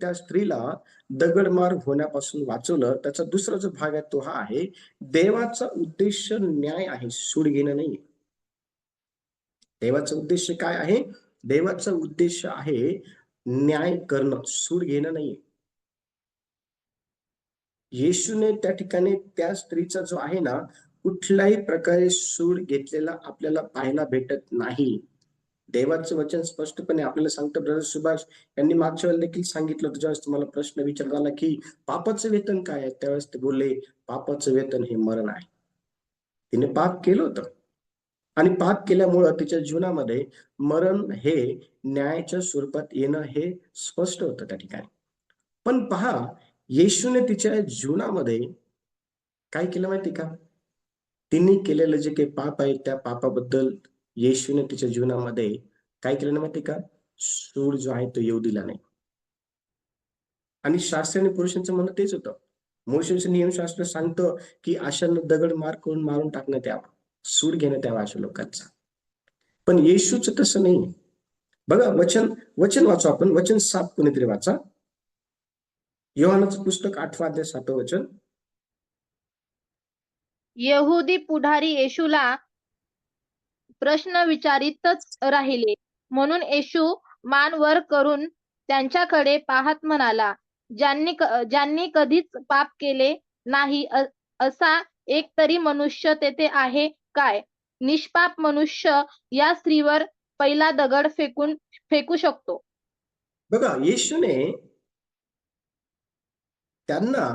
त्या स्त्रीला दगडमार होण्यापासून वाचवलं. त्याचा दुसरा जो भाग आहे तो हा आहे देवाचा उद्देश न्याय आहे सूड घेणं नाही. देवाचा उद्देश काय आहे? देवाचा उद्देश आहे न्याय करणं सूड घेणं नाही. येशूने त्या ठिकाणी त्या स्त्रीचा जो आहे ना कुठल्याही प्रकारे सूड घेतलेला आपल्याला पाहायला भेटत नाही. देवाचं वचन स्पष्टपणे आपल्याला सांगतं. ब्रदर सुभाष यांनी मागच्या वेळेला देखील सांगितलं होतं ज्यावेळेस तुम्हाला प्रश्न विचारला आला की पापाचं वेतन काय आहे? त्यावेळेस ते बोलले पापाचं वेतन हे मरण आहे. तिने पाप केलं होतं. आणि पाप केल्यामुळं तिच्या जीवनामध्ये मरण हे न्यायाच्या स्वरूपात येणं हे स्पष्ट होतं त्या ठिकाणी. पण पहा येशूने तिच्या जीवनामध्ये काय केलं माहिती का? तिने केलेलं जे काही पाप आहे त्या पापाबद्दल येशूने तिच्या जीवनामध्ये काय केलं ना माहिती का? सूड जो आहे तो येऊ दिला नाही. आणि शास्त्र आणि पुरुषांचं म्हणणं तेच होतं. मोशनचं नियमशास्त्र सांगतं की अशांना दगड मार करून मारून टाकण्यात यावा सूड घेण्यात यावा अशा लोकांचा. पण येशूच तसं नाही. बघा वचन वचन वाचू आपण. वचन सात कोणीतरी वाचा. योहानाचं पुस्तक आठवा अध्याय सातवं वचन. यहुदी पुढारी येशूला प्रश्न विचारितच राहिले. म्हणून येशू मान वर करून त्यांच्याकडे पाहत म्हणाला ज्यांनी ज्यांनी कधीच पाप केले नाही असा एक तरी मनुष्य तेथे आहे काय? निष्पाप मनुष्य या स्त्रीवर पहिला दगड फेकून फेकू शकतो. बघा येशूने त्यांना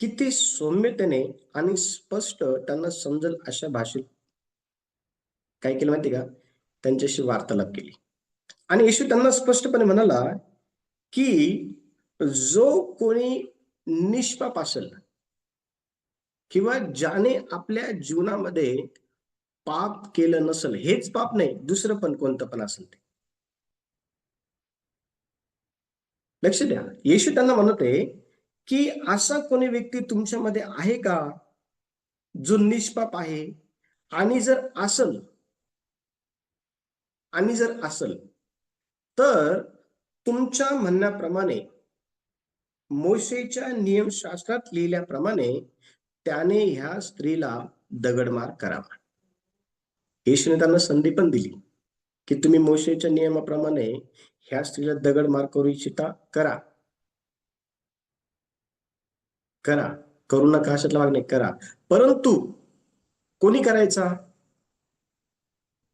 किती सौम्यतेने आणि स्पष्ट त्यांना समजेल अशा भाषेत काय केलं माहिती का? त्यांच्याशी वार्तालाप केली. आणि येशू त्यांना स्पष्टपणे म्हणाला की जो कोणी निष्पाप असेल किंवा ज्याने आपल्या जीवनामध्ये पाप केलं नसेल हेच पाप नाही दुसरं पण कोणतं पण असेल ते. लक्ष द्या. येशू त्यांना म्हणत आहे की असा कोणी व्यक्ती तुमच्यामध्ये आहे का जो निष्पाप आहे? आणि जर असल आणि जर असल तर तुमच्या म्हणण्याप्रमाणे मोशेच्या नियमशास्त्रात लिहिल्याप्रमाणे त्याने ह्या स्त्रीला दगडमार करावा. येशूने त्यांना संधी पण दिली की तुम्ही मोशेच्या नियमाप्रमाणे ह्या स्त्रीला दगडमार करू इच्छिता करा. करा. करू नका अशातला भाग नाही करा. परंतु कोणी करायचा?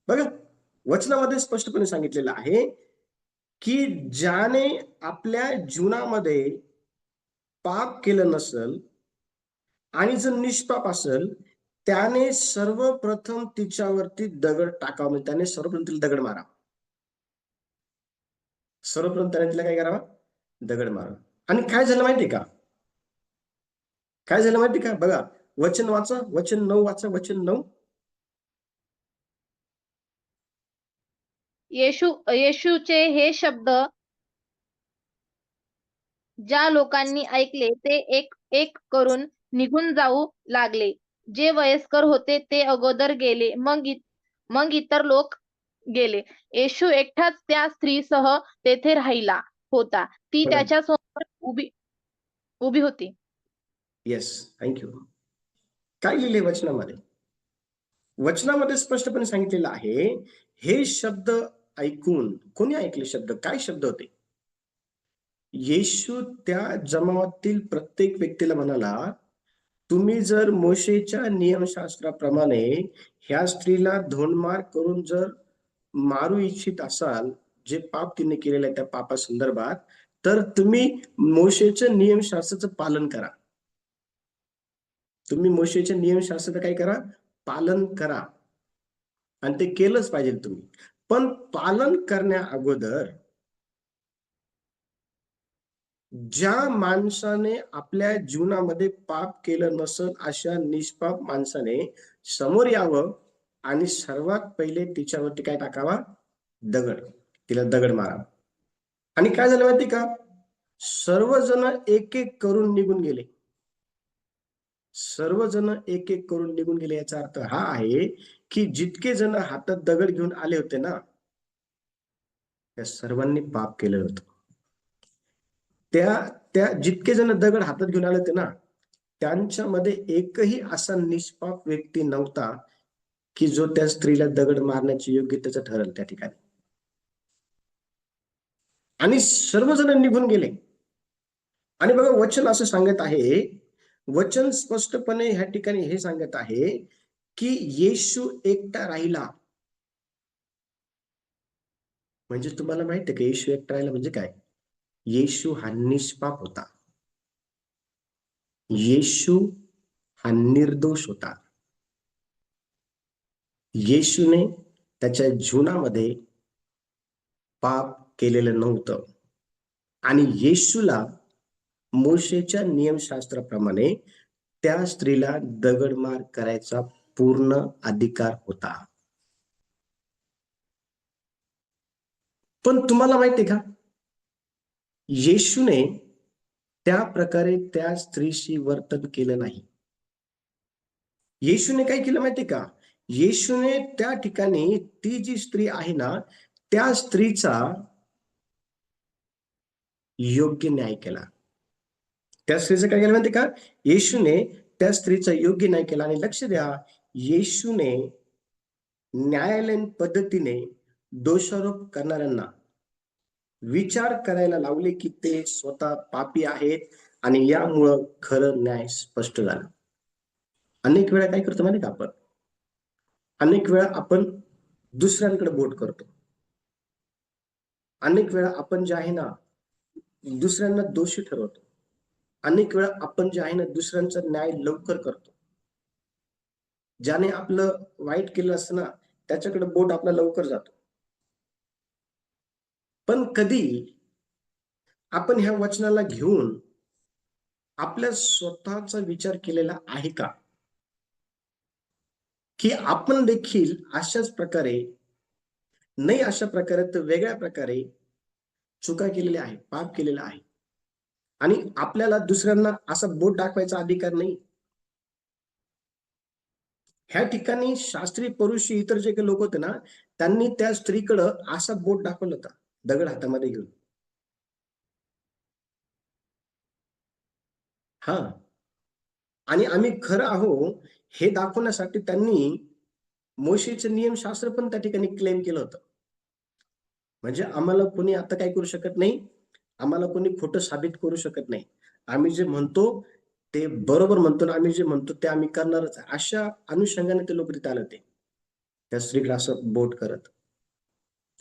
बघा. वचनामध्ये स्पष्टपणे सांगितलेलं आहे की ज्याने आपल्या जीवनामध्ये पाप केलं नसल आणि जर निष्पाप असेल त्याने सर्वप्रथम तिच्यावरती दगड टाकावा म्हणजे त्याने सर्वप्रथम तिला दगड मारावा. सर्वप्रथम त्याने तिला काय करावा? दगड मारावा. आणि काय झालं माहिती का? काय झालं माहिती का? बघा वचन वाचा वचन नऊ वाचा वचन नऊ. येशू येशूचे हे शब्द ज्या लोकांनी ऐकले ते एक एक करून निघून जाऊ लागले. जे वयस्कर होते ते अगोदर गेले मग मग इतर लोक गेले. येशू एकटाच त्या स्त्रीसह तेथे राहिला होता. ती. त्याच्यासमोर उभी उभी होती. येस थँक्यू काय लिहिले वचनामध्ये? वचनामध्ये स्पष्टपणे सांगितलेलं आहे हे शब्द ऐकून कोणी ऐकले शब्द? काय शब्द होते? येशू त्या जमावातील प्रत्येक व्यक्तीला म्हणाला तुम्ही जर मोशेच्या नियमशास्त्राप्रमाणे ह्या स्त्रीला धोंडमार करून जर मारू इच्छित असाल जे पाप तिने केलेलं आहे त्या पापा संदर्भात तर तुम्ही मोशेच्या नियमशास्त्राचं पालन करा. तुम्ही मोशेच्या नियमशास्त्राचं काय करा? पालन करा. आणि ते केलंच पाहिजे तुम्ही. पण पालन करण्या अगोदर ज्या माणसाने आपल्या जीवनामध्ये पाप केलं नसल अशा निष्पाप माणसाने समोर यावं आणि सर्वात पहिले तिच्यावरती काय टाकावा? दगड. तिला दगड मारावा आणि काय झालं माहिती का? सर्वजण एक एक करून निघून गेले. सर्वजण एक एक करून निघून गेले याचा अर्थ हा आहे की जितके जण हातात दगड घेऊन आले होते ना त्या सर्वांनी पाप केलं होतं. त्या त्या जितके जण दगड हातात घेऊन आले होते ना त्यांच्यामध्ये एकही असा निष्पाप व्यक्ती नव्हता की जो त्या स्त्रीला दगड मारण्याची योग्यतेचं ठरल त्या ठिकाणी. आणि सर्वजण निघून गेले. आणि बघा वचन असं सांगत आहे वचन स्पष्टपणे ह्या ठिकाणी हे सांगत आहे की येशू एकटा राहिला. म्हणजे तुम्हाला माहीत आहे का येशू एकटा राहिला म्हणजे काय? येशू हा निष्पाप होता. येशू हा निर्दोष होता. येशूने त्याच्या जीवनामध्ये पाप केलेलं नव्हतं. आणि येशूला मोशेच्या नियमशास्त्राप्रमाणे त्या स्त्रीला दगडमार करायचा पूर्ण अधिकार होता. पण तुम्हाला माहितीये का? येशूने त्या प्रकारे त्या स्त्रीशी वर्तन केलं नाही. येशूने काय केलं माहितीये का? येशूने त्या ठिकाणी ती जी स्त्री आहे ना त्या स्त्रीचा योग्य न्याय केला. त्या स्त्रीचं काय केलं माहिती का? येशूने त्या स्त्रीचा योग्य न्याय केला. आणि लक्ष द्या येशूने न्यायालयीन पद्धतीने दोषारोप करणाऱ्यांना विचार करायला लावले की ते स्वतः पापी आहेत आणि यामुळं खरं न्याय स्पष्ट झाला. अनेक वेळा काय करतो माहिती का आपण? अनेक वेळा आपण दुसऱ्यांकडे बोट करतो. अनेक वेळा आपण जे आहे ना दुसऱ्यांना दोषी ठरवतो. अनेक वेळा आपण जे आहे ना दुसऱ्यांचा न्याय लवकर करतो. ज्याने आपलं वाईट केलं असतं ना त्याच्याकडे बोट आपला लवकर जातो. पण कधी आपण ह्या वचनाला घेऊन आपल्या स्वतःचा विचार केलेला आहे का? की आपण देखील अशाच प्रकारे नाही अशा प्रकारे तर वेगळ्या प्रकारे चुका केलेल्या आहे पाप केलेला आहे. आणि आपल्याला दुसऱ्यांना असा बोट दाखवायचा अधिकार नाही. ह्या ठिकाणी शास्त्री पुरुष इतर जे काही लोक होते ना त्यांनी त्या स्त्रीकडं असा बोट दाखवलं होता दगड हातामध्ये घेऊन. हा. आणि आम्ही खरं आहो हे दाखवण्यासाठी त्यांनी मोशीचं नियमशास्त्र पण त्या ठिकाणी क्लेम केलं होतं. म्हणजे आम्हाला कोणी आता काय करू शकत नाही? आम्हाला कोणी खोटं साबित करू शकत नाही. आम्ही जे म्हणतो ते बरोबर म्हणतो ना आम्ही जे म्हणतो ते आम्ही करणारच अशा अनुषंगाने ते लोक तिथे आले ते त्या स्त्रीकडे असं बोट करत.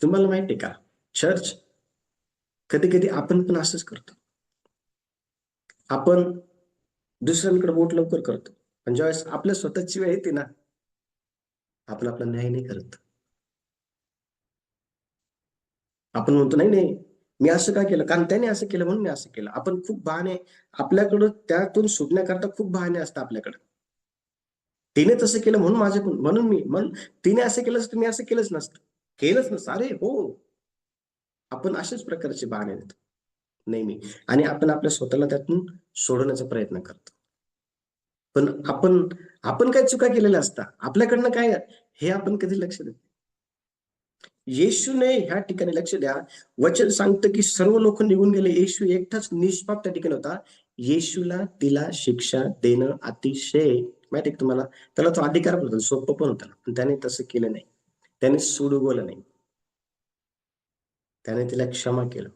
तुम्हाला माहिती आहे का? चर्च कधी कधी आपण पण असंच करतो. आपण दुसऱ्यांकडे बोट लवकर करतो. पण ज्यावेळेस आपल्या स्वतःची वेळ येते ना आपण आपला न्याय नाही करत. आपण म्हणतो नाही नाही मी असं का केलं? कारण त्याने असं केलं म्हणून मी असं केलं. आपण खूप बहाणे आपल्याकडं त्यातून सुटण्याकरता खूप बहाणे असतात आपल्याकडे. तिने तसं केलं म्हणून माझे पण म्हणून मी म्हणून तिने असं केलं असतं मी असं केलंच नसतं. केलंच नसतं. अरे हो. आपण अशाच प्रकारचे बहाणे देतो नेहमी. आणि आपण आपल्या स्वतःला त्यातून सोडवण्याचा प्रयत्न करतो. पण आपण आपण काय चुका केलेल्या असतात आपल्याकडनं काय हे आपण कधी लक्ष देत येशूने ह्या ठिकाणी लक्ष द्या. वचन सांगतं की सर्व लोक निघून गेले. येशू एकटाच निष्पाप त्या ठिकाणी होता. येशूला तिला शिक्षा देणं अतिशय माहिती तुम्हाला? त्याला तो अधिकार पण होता. सोपं पण होता. पण त्याने तसं केलं नाही. त्याने सोडवलं नाही. त्याने तिला क्षमा केलं.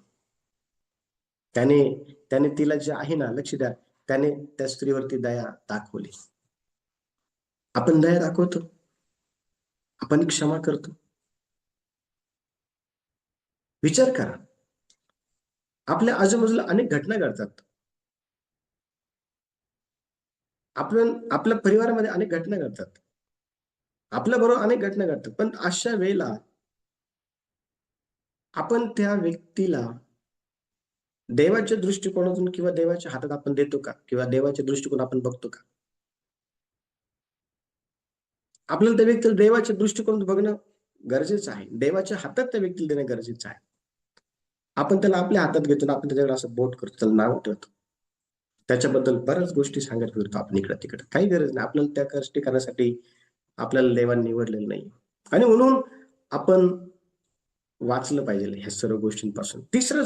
त्याने त्याने तिला जे आहे ना लक्ष द्या. त्याने त्या स्त्रीवरती दया दाखवली. आपण दया दाखवतो. आपण क्षमा करतो. विचार करा. आपल्या आजूबाजूला अनेक घटना घडतात. आपण आपल्या परिवारामध्ये अनेक घटना घडतात. आपल्या बरोबर अनेक घटना घडतात. पण अशा वेळेला आपण त्या व्यक्तीला देवाच्या दृष्टिकोनातून किंवा देवाच्या हातात आपण देतो का? किंवा देवाच्या दृष्टिकोन आपण बघतो का? आपल्याला त्या व्यक्तीला देवाच्या दृष्टिकोनातून बघणं गरजेचं आहे. देवाच्या हातात त्या व्यक्तीला देणं गरजेचं आहे. आपण त्याला आपल्या हातात घेतो आपण त्याच्याकडे असं बोट करतो त्याला नाव ठेवतो. त्याच्याबद्दल बऱ्याच गोष्टी सांगत फिरतो आपण इकडं तिकडं काही गरज नाही. आपल्याला त्या गोष्टी करण्यासाठी आपल्याला देवाने निवडलेलं नाही. आणि म्हणून आपण वाचलं पाहिजे ह्या सर्व गोष्टींपासून. तिसरं